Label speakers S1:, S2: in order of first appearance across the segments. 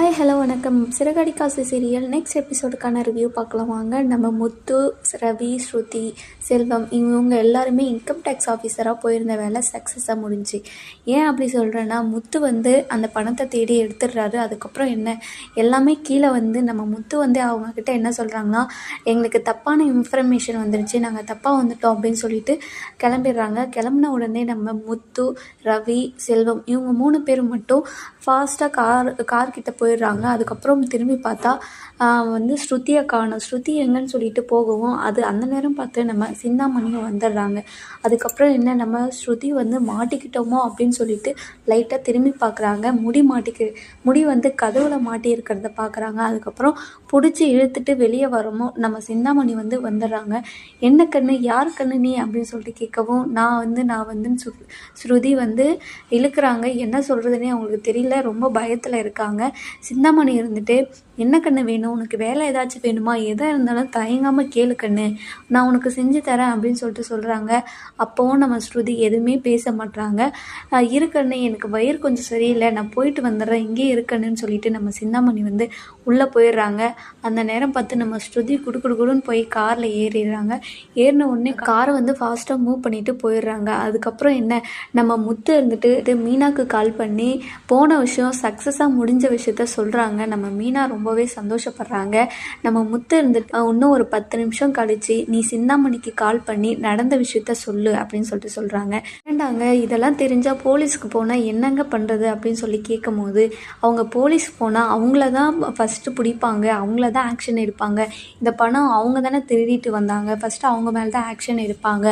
S1: Hi hello வணக்கம். சிறகடி காசு serial next எபிசோடுக்கான review பார்க்கலாம். வாங்க நம்ம முத்து ரவி ஸ்ருதி செல்வம் இவங்க எல்லாருமே இன்கம் டேக்ஸ் ஆஃபீஸராக போயிருந்த வேலை சக்ஸஸாக முடிஞ்சு. ஏன் அப்படி சொல்கிறேன்னா முத்து வந்து அந்த பணத்தை தேடி எடுத்துடுறாரு. அதுக்கப்புறம் என்ன? எல்லாமே கீழே வந்து நம்ம முத்து வந்து அவங்கக்கிட்ட என்ன சொல்கிறாங்கன்னா எங்களுக்கு தப்பான இன்ஃபர்மேஷன் வந்துருச்சு. நாங்கள் தப்பாக வந்துட்டோம் அப்படின்னு சொல்லிட்டு கிளம்பிடுறாங்க. கிளம்புன உடனே நம்ம முத்து ரவி செல்வம் இவங்க மூணு பேரும் மட்டும் ஃபாஸ்ட்டாக கார் கார்கிட்ட போயிடுறாங்க. அதுக்கப்புறம் திரும்பி பார்த்தா வந்து ஸ்ருதியை காணும் ஸ்ருதி எங்கன்னு சொல்லிட்டு போகவும் அது அந்த நேரம் பார்த்து நம்ம சிந்தாமணியும் வந்துடுறாங்க. அதுக்கப்புறம் என்ன நம்ம ஸ்ருதி வந்து மாட்டிக்கிட்டோமோ அப்படின்னு சொல்லிட்டு லைட்டாக திரும்பி பார்க்குறாங்க. முடி மாட்டிக்கு முடி வந்து கதவுல மாட்டி இருக்கிறத பார்க்குறாங்க. அதுக்கப்புறம் பிடிச்சி இழுத்துட்டு வெளியே வரமோ நம்ம சிந்தாமணி வந்து வந்துடுறாங்க. என்ன கண்ணு? யார் கண்ணு நீ? அப்படின்னு சொல்லிட்டு கேட்கவும் நான் வந்து நான் வந்து ஸ்ருதி வந்து இழுக்கிறாங்க. என்ன சொல்கிறதுனே அவங்களுக்கு தெரியல. ரொம்ப பயத்தில் இருக்காங்க. சிந்தாமணி இருந்துட்டு என்ன கண்ணு வேணும்? உனக்கு வேலை ஏதாச்சும் வேணுமா? எதாக இருந்தாலும் தயங்காமல் கேளு கண்ணு. நான் உனக்கு செஞ்சு தரேன் அப்படின்னு சொல்லிட்டு சொல்கிறாங்க அப்போவும் நம்ம ஸ்ருதி எதுவுமே பேச மாட்டாங்க இருக்கண்ணே எனக்கு வயிறு கொஞ்சம் சரியில்லை. நான் போயிட்டு வந்துடுறேன். இங்கேயே இருக்கணுன்னு சொல்லிட்டு நம்ம சிந்தாமணி வந்து உள்ளே போயிடுறாங்க. அந்த நேரம் பார்த்து நம்ம ஸ்ருதி குடு குடு குடுன்னு போய் காரில் ஏறிடுறாங்க. ஏறின உடனே காரை வந்து ஃபாஸ்ட்டாக மூவ் பண்ணிட்டு போயிடுறாங்க. அதுக்கப்புறம் என்ன? நம்ம முத்து இருந்துட்டு இது மீனாக்கு கால் பண்ணி போன விஷயம் சக்ஸஸாக முடிஞ்ச விஷயத்த சொல்கிறாங்க நம்ம மீனா ரொம்ப ரொம்பவே சந்தோஷப்படுறாங்க. நம்ம முத்து இருந்துட்டு இன்னும் ஒரு பத்து நிமிஷம் கழிச்சு நீ சிந்தாமணிக்கு கால் பண்ணி நடந்த விஷயத்த சொல்லு அப்படின்னு சொல்லிட்டு சொல்கிறாங்க ஏண்டாங்க இதெல்லாம் தெரிஞ்சால் போலீஸ்க்கு போனால் என்னங்க பண்ணுறது அப்படின்னு சொல்லி கேட்கும் போது அவங்க போலீஸ் போனால் அவங்கள தான் ஃபஸ்ட்டு பிடிப்பாங்க. அவங்கள தான் ஆக்ஷன் எடுப்பாங்க. இந்த பணம் அவங்க தானே திருடிட்டு வந்தாங்க. ஃபஸ்ட்டு அவங்க மேலே தான் ஆக்ஷன் எடுப்பாங்க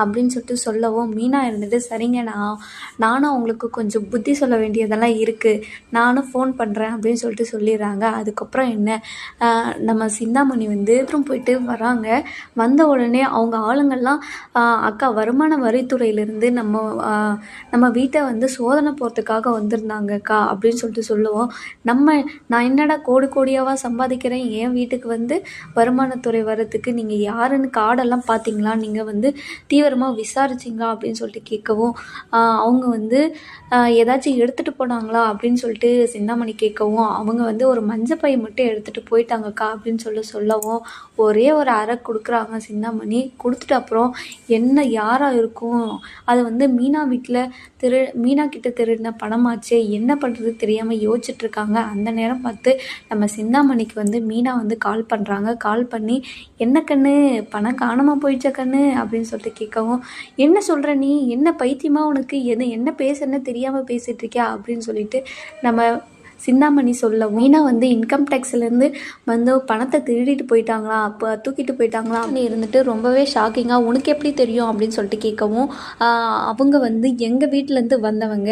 S1: அப்படின்னு சொல்லிட்டு சொல்லவும் மீனா இருந்துட்டு சரிங்க நான் நானும் அவங்களுக்கு கொஞ்சம் புத்தி சொல்ல வேண்டியதெல்லாம் இருக்குது நானும் ஃபோன் பண்ணுறேன் அப்படின்னு சொல்லிட்டு சொல்லிடுறாங்க. அதுக்கப்புறம் என்ன? நம்ம சிந்தாமணி வந்து அப்புறம் போயிட்டு வராங்க. வந்த உடனே அவங்க ஆளுங்கள்லாம் அக்கா வருமான வரித்துறையிலேருந்து நம்ம நம்ம வீட்டை வந்து சோதனை போகிறதுக்காக வந்திருந்தாங்க அக்கா அப்படின்னு சொல்லிட்டு சொல்லுவோம். நம்ம நான் என்னடா கோடி கோடியாவா சம்பாதிக்கிறேன்? என் வீட்டுக்கு வந்து வருமானத்துறை வர்றதுக்கு நீங்கள் யாருன்னு கார்டெல்லாம் பார்த்தீங்களா நீங்கள் வந்து தீவிரமாக விசாரிச்சிங்களா அப்படின்னு சொல்லிட்டு கேட்கவும் அவங்க வந்து ஏதாச்சும் எடுத்துகிட்டு போனாங்களா அப்படின்னு சொல்லிட்டு சிந்தாமணி கேட்கவும் அவங்க வந்து ஒரு மஞ்சள் பை மட்டும் எடுத்துகிட்டு போயிட்டாங்கக்கா அப்படின்னு சொல்லி சொல்லவும் ஒரே ஒரு அரை கொடுக்குறாங்க சிந்தாமணி கொடுத்துட்டு அப்புறம் என்ன யாராக இருக்கும்? அது வந்து மீனா வீட்டில் திரு மீனா கிட்ட திருடின பணமாச்சே என்ன பண்ணுறது தெரியாமல் யோசிச்சுட்ருக்காங்க அந்த நேரம் பார்த்து நம்ம சிந்தாமணிக்கு வந்து மீனா வந்து கால் பண்ணுறாங்க கால் பண்ணி என்ன கண்ணு? பணம் காணாமல் போயிடுச்ச கண்ணு அப்படின்னு சொல்லிட்டு கேட்கவும் என்ன சொல்கிற நீ? என்ன பைத்தியமாக உனக்கு? எது என்ன பேசுறன்னு தெரியாமல் பேசிகிட்டு இருக்கியா? அப்படின்னு சொல்லிட்டு நம்ம சிந்தாமணி சொல்ல மீனா வந்து இன்கம் டேக்ஸ்லேருந்து வந்து பணத்தை திருடிட்டு போயிட்டாங்களா? அப்போ தூக்கிட்டு போயிட்டாங்களா? அப்படின்னு இருந்துட்டு ரொம்பவே ஷாக்கிங்காக உனக்கு எப்படி தெரியும்? அப்படின்னு சொல்லிட்டு கேட்கவும் அவங்க வந்து எங்கள் வீட்டிலேருந்து வந்தவங்க.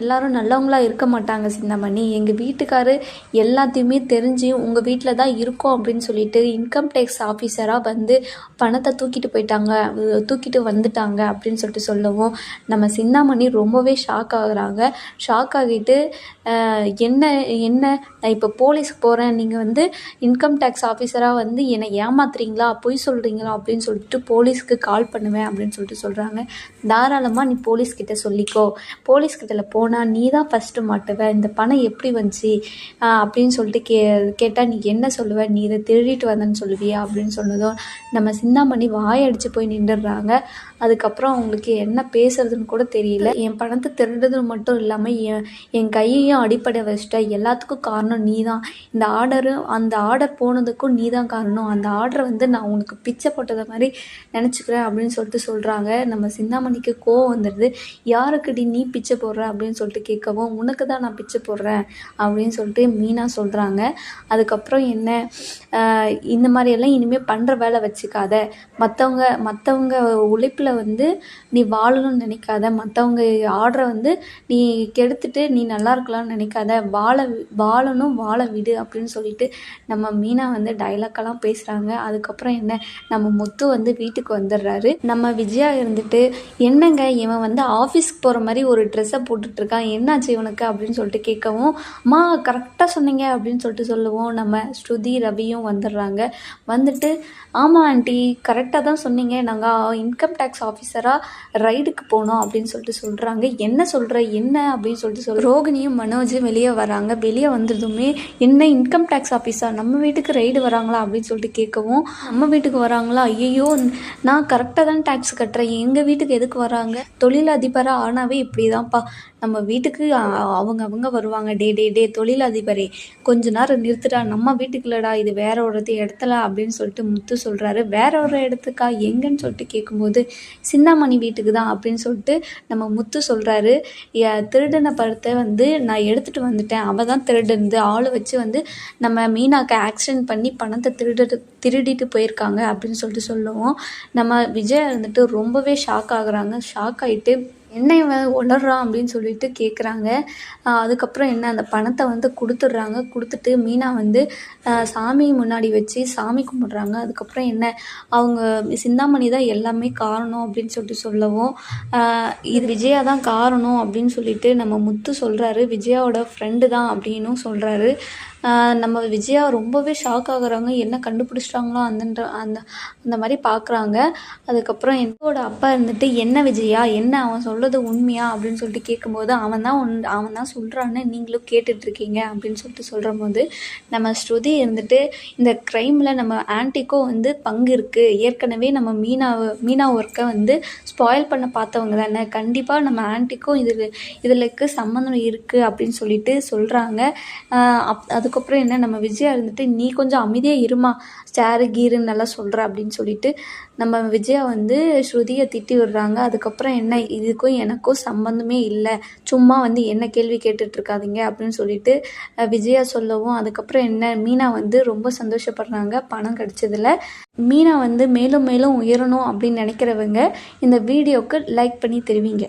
S1: எல்லாரும் நல்லவங்களாக இருக்க மாட்டாங்க சிந்தாமணி. எங்கள் வீட்டுக்காரு எல்லாத்தையுமே தெரிஞ்சு உங்கள் வீட்டில் தான் இருக்கோம் அப்படின்னு சொல்லிட்டு இன்கம் டேக்ஸ் ஆஃபீஸராக வந்து பணத்தை தூக்கிட்டு போயிட்டாங்க தூக்கிட்டு வந்துட்டாங்க அப்படின்னு சொல்லிட்டு சொல்லவும் நம்ம சிந்தாமணி ரொம்பவே ஷாக் ஆகுறாங்க. ஷாக் ஆகிட்டு என்ன என்ன நான் இப்போ போலீஸ்க்கு போகிறேன் நீங்கள் வந்து இன்கம் டேக்ஸ் ஆஃபீஸராக வந்து என்னை ஏமாத்துறீங்களா? பொய் சொல்கிறீங்களா அப்படின்னு சொல்லிட்டு போலீஸ்க்கு கால் பண்ணுவேன் அப்படின்னு சொல்லிட்டு சொல்கிறாங்க தாராளமாக நீ போலீஸ்கிட்ட சொல்லிக்கோ. போலீஸ்கிட்ட போனால் நீ தான் ஃபஸ்ட்டு மாட்டுவ. இந்த பணம் எப்படி வந்துச்சு? அப்படின்னு சொல்லிட்டு கே கேட்டால் நீ என்ன சொல்லுவ? நீ இதை திருடிட்டு வந்தேன்னு சொல்லுவியா? அப்படின்னு சொன்னதும் நம்ம சிந்தாமணி வாயடிச்சு போய் நின்றுடுறாங்க அதுக்கப்புறம் அவங்களுக்கு என்ன பேசுறதுன்னு கூட தெரியல. என் பணத்தை திருடுறது மட்டும் இல்லாமல் என் என் கையையும் அடிப்படை வச்சுட்ட எல்லாத்துக்கும் காரணம் நீ தான் இந்த ஆர்டரு அந்த ஆர்டர் போனதுக்கும் நீ தான் காரணம். அந்த ஆர்டரை வந்து நான் உனக்கு பிச்சை போட்டதை மாதிரி நினச்சிக்கிறேன் அப்படின்னு சொல்லிட்டு சொல்கிறாங்க நம்ம சிந்தாமணிக்கு கோவம் வந்துடுது. யாருக்குடி நீ பிச்சை போடுற? அப்படின்னு சொல்லிட்டு கேட்கவும் உனக்கு தான் நான் பிச்சை போடுறேன். அப்படின்னு சொல்லிட்டு மீனா சொல்கிறாங்க அதுக்கப்புறம் என்ன? இந்த மாதிரியெல்லாம் இனிமேல் பண்ணுற வேலை வச்சுக்காத. மற்றவங்க மற்றவங்க உழைப்பில் வந்து நீ வாழணும்னு நினைக்காத. மற்றவங்க ஆர்டரை வந்து நீ கெடுத்துட்டு நீ நல்லா இருக்கலாம்னு நினைக்காத. வாழ வாழணும் வாழ விடு அப்படின்னு சொல்லிட்டு நம்ம மீனா வந்து டைலாக்கெல்லாம் பேசுகிறாங்க அதுக்கப்புறம் என்ன? நம்ம முத்து வந்து வீட்டுக்கு வந்துடுறாரு. நம்ம விஜயா இருந்துட்டு என்னங்க இவன் வந்து ஆஃபீஸ்க்கு போகிற மாதிரி ஒரு ட்ரெஸ்ஸை போட்டுட்ருக்கான். என்னாச்சு இவனுக்கு? அப்படின்னு சொல்லிட்டு கேட்கவும் அம்மா கரெக்டாக சொன்னீங்க. அப்படின்னு சொல்லிட்டு சொல்லுவோம். நம்ம ஸ்ருதி ரவியும் வந்துடுறாங்க. வந்துட்டு ஆமாம் ஆண்டி கரெக்டாக தான் சொன்னீங்க. நாங்கள் இன்கம் டேக்ஸ் ஆஃபீஸராக ரைடுக்கு போனோம். அப்படின்னு சொல்லிட்டு சொல்கிறாங்க என்ன சொல்கிற என்ன? அப்படின்னு சொல்லிட்டு சொல் ரோகிணியும் மனோஜும் வெளியே வெளியே வராங்க. வெளியே வந்ததுமே என்ன இன்கம் டேக்ஸ் ஆஃபீஸா நம்ம வீட்டுக்கு ரைடு வராங்களா? அப்படின்னு சொல்லிட்டு கேட்கவும் நம்ம வீட்டுக்கு வராங்களா? ஐயோ நான் கரெக்டாக தான் டேக்ஸ் கட்டுறேன். எங்கள் வீட்டுக்கு எதுக்கு வராங்க? தொழிலதிபராக ஆனாவே இப்படி தான்ப்பா நம்ம வீட்டுக்கு அவங்க அவங்க வருவாங்க. டே டே டே தொழிலதிபரே கொஞ்ச நேரம் நிறுத்துடா. நம்ம வீட்டுக்குள்ளடா இது வேற ஒரு இடத்துல அப்படின்னு சொல்லிட்டு முத்து சொல்கிறாரு வேற ஒரு இடத்துக்கா எங்கன்னு சொல்லிட்டு கேட்கும்போது சிந்தாமணி வீட்டுக்கு தான் அப்படின்னு சொல்லிட்டு நம்ம முத்து சொல்கிறாரு திருடின படத்தை வந்து நான் எடுத்துகிட்டு வந்துட்டேன். அவள் தான் திருடுந்து ஆளை வச்சு வந்து நம்ம மீனாக்கு ஆக்சிடென்ட் பண்ணி பணத்தை திருடு திருடிட்டு போயிருக்காங்க அப்படின்னு சொல்லிட்டு சொல்லுவோம். நம்ம விஜய் வந்துட்டு ரொம்பவே ஷாக் ஆகுறாங்க. ஷாக் ஆகிட்டு என்ன இவன் உளறான் அப்படின்னு சொல்லிட்டு கேட்குறாங்க அதுக்கப்புறம் என்ன அந்த பணத்தை வந்து கொடுத்துட்றாங்க. கொடுத்துட்டு மீனா வந்து சாமி முன்னாடி வச்சு சாமி கும்பிட்றாங்க. அதுக்கப்புறம் என்ன அவங்க சிந்தாமணி தான் எல்லாமே காரணம் அப்படின்னு சொல்லிட்டு சொல்லவும் இது விஜயா தான் காரணம் அப்படின்னு சொல்லிட்டு நம்ம முத்து சொல்கிறாரு விஜயாவோட ஃப்ரெண்டு தான் அப்படின்னும் சொல்கிறாரு நம்ம விஜயா ரொம்பவே ஷாக் ஆகுறாங்க. என்ன கண்டுபிடிச்சிட்டாங்களோ அந்தன்ற அந்த அந்த மாதிரி பார்க்குறாங்க அதுக்கப்புறம் என்னோட அப்பா இருந்துட்டு என்ன விஜயா? என்ன அவன் சொல்கிறது உண்மையா? அப்படின்னு சொல்லிட்டு கேட்கும்போது அவன் தான் உன் அவன் தான் சொல்கிறான்னு நீங்களும் கேட்டுட்ருக்கீங்க அப்படின்னு சொல்லிட்டு சொல்கிற போது நம்ம ஸ்ருதி இருந்துட்டு இந்த க்ரைமில் நம்ம ஆன்ட்டிக்கும் வந்து பங்கு இருக்குது ஏற்கனவே நம்ம மீனாவை மீனா ஒர்க்கை வந்து ஸ்பாயில் பண்ண பார்த்தவங்க தானே. கண்டிப்பாக நம்ம ஆன்ட்டிக்கும் இதில் இதிலுக்கு சம்மந்தம் இருக்குது அப்படின்னு சொல்லிட்டு சொல்கிறாங்க அப் அது அதுக்கப்புறம் என்ன நம்ம விஜயா இருந்துட்டு நீ கொஞ்சம் அமைதியாக இருமா ஸ்டாரு கீருன்னு நல்லா சொல்கிற அப்படின்னு சொல்லிட்டு நம்ம விஜயா வந்து ஸ்ருதியை திட்டி விடுறாங்க. அதுக்கப்புறம் என்ன இதுக்கும் எனக்கும் சம்மந்தமே இல்லை. சும்மா வந்து என்ன கேள்வி கேட்டுட்ருக்காதீங்க அப்படின்னு சொல்லிட்டு விஜயா சொல்லவும். அதுக்கப்புறம் என்ன மீனா வந்து ரொம்ப சந்தோஷப்படுறாங்க. பணம் கிடைச்சதில் மீனா வந்து மேலும் மேலும் உயரணும் அப்படின்னு நினைக்கிறவங்க இந்த வீடியோவுக்கு லைக் பண்ணி தெரிவிங்க.